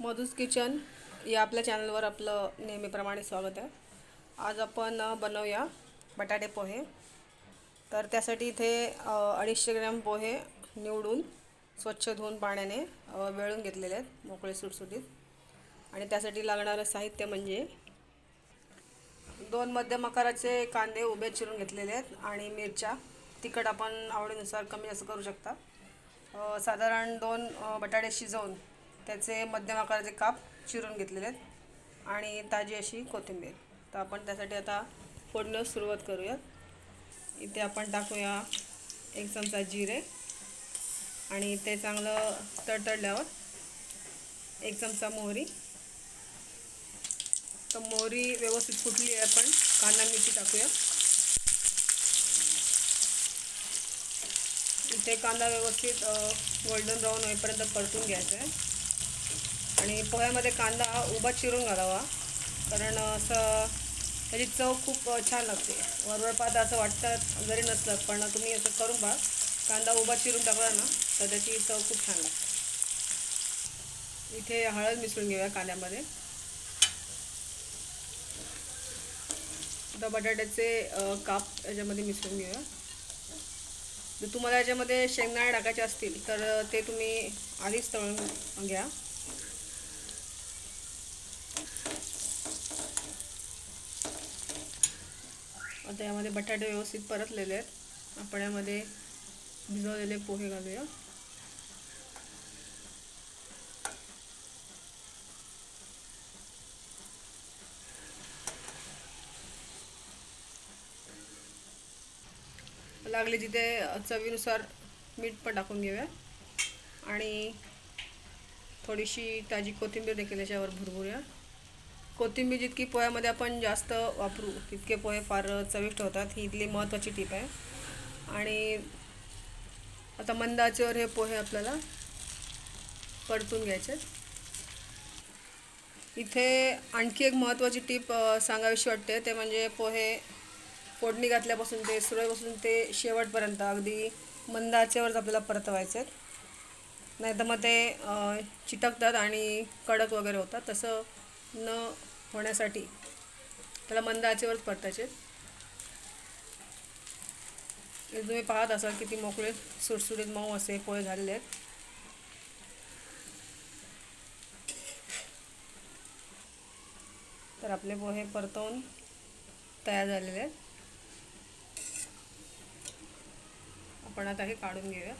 मधुस kitchen या आपल्या चॅनलवर आपलं नेहमीप्रमाणे स्वागत आहे. आज आपण बनवूया बटाटे पोहे. तर त्यासाठी इथे अडीचशे ग्रॅम पोहे निवडून स्वच्छ धुवून पाण्याने वेळून घेतलेले आहेत मोकळे सुटसुटीत. आणि त्यासाठी लागणारं साहित्य म्हणजे दोन मध्यम आकाराचे कांदे उभे चिरून घेतलेले आहेत आणि मिरच्या. तिखट आपण आवडीनुसार कमी जास्त करू शकता. साधारण दोन बटाटे शिजवून त्याचे मध्यम आकाराचे काप चिरून घेतलेले आहेत. आणि ताजी अशी कोथिंबीर. तर आपण त्यासाठी आता फोडण्यास सुरुवात करूयात. इथे आपण टाकूया एक चमचा जिरे. आणि ते चांगलं तडतडल्यावर एक चमचा मोहरी. तर मोहरी व्यवस्थित फुटली आहे आपण कांदा मिरची टाकूया. इथे कांदा व्यवस्थित गोल्डन ब्राऊन होईपर्यंत परतून घ्यायचा आहे. आणि पोह्यामध्ये कांदा उभा चिरून घालावा. कारण असं त्याची चव खूप छान लागते. वरवरपात असं वाटतं जरी नसलं पण तुम्ही असं करून पहा. कांदा उभा चिरून टाकला ना तर त्याची चव खूप छान लागते. इथे हळद मिसळून घेऊया कांद्यामध्ये. आता बटाट्याचे काप याच्यामध्ये मिसळून घेऊया. जर तुम्हाला याच्यामध्ये शेंगदाणे टाकायचे असतील तर ते तुम्ही आधीच तळून घ्या. आता यामध्ये बटाटे व्यवस्थित परतलेले आहेत. आपण यामध्ये भिजवलेले पोहे घालूया. लागले तिथे चवीनुसार मीठ पण टाकून घेऊया. आणि थोडीशी ताजी कोथिंबीर देखील याच्यावर भरभरूया कोथिंबीर जितकी पोह्यामध्ये आपण जास्त वापरू तितके पोहे फार चविष्ट होतात. ही इथली महत्त्वाची टीप आहे. आणि आता मंद हे पोहे आपल्याला परतून घ्यायचे आहेत. इथे आणखी एक महत्त्वाची टीप सांगावीशी वाटते. ते म्हणजे पोहे फोडणी घातल्यापासून ते सुरुवातीपासून ते शेवटपर्यंत अगदी मंदाचेवरच आपल्याला परतवायचे आहेत. नाही तर मग ते चिटकतात आणि कडक वगैरे होतात. तसं न होण्यासाठी त्याला मंद आचेवरच परतायचे. हे तुम्ही पाहत असाल किती मोकळे सुटसुटीत मऊ असे पोहे झालेले आहेत. तर आपले पोहे परतवून तयार झालेले आहेत. आपण आता हे काढून घेऊया.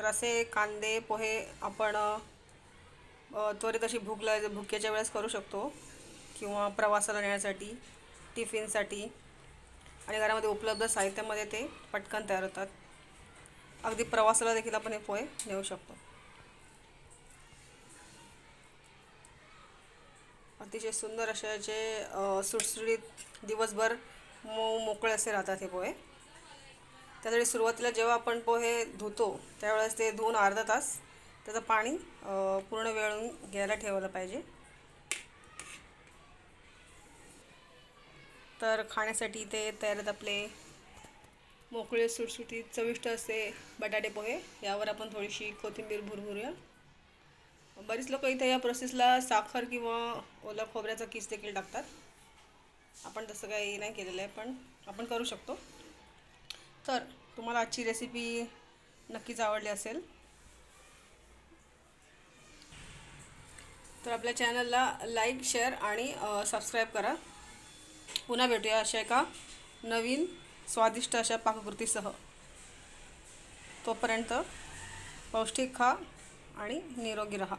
तर असे कांदे पोहे आपण त्वरित अशी भूक भुक्याच्या वेळेस करू शकतो. किंवा प्रवासाला नेण्यासाठी टिफिनसाठी. आणि घरामध्ये उपलब्ध साहित्यामध्ये ते पटकन तयार होतात. अगदी प्रवासाला देखील आपण हे पोहे नेऊ शकतो. अतिशय सुंदर असे जे सुटसुटीत दिवसभर मो मोकळे असे राहतात हे पोहे. त्यासाठी सुरुवातीला जेव्हा आपण पोहे धुतो त्यावेळेस ते धुवून अर्धा तास त्याचं पाणी पूर्ण वेळून घ्यायला ठेवलं पाहिजे. तर खाण्यासाठी ते तयार आहेत आपले मोकळे सुटसुटीत चविष्ट असे बटाटे पोहे. यावर आपण थोडीशी कोथिंबीर भुरभुरूया. बरीच लोक इथे या प्रोसेसला साखर किंवा ओला खोबऱ्याचा किस देखील टाकतात. आपण तसं काही नाही केलेलं आहे पण आपण करू शकतो. तर तुम्हाला आजची रेसिपी नक्कीच आवडली असेल. तर आपल्या चॅनलला लाईक शेअर आणि सबस्क्राईब करा. पुन्हा भेटूया अशा एका नवीन स्वादिष्ट अशा पाककृतीसह. तोपर्यंत पौष्टिक खा आणि निरोगी रहा.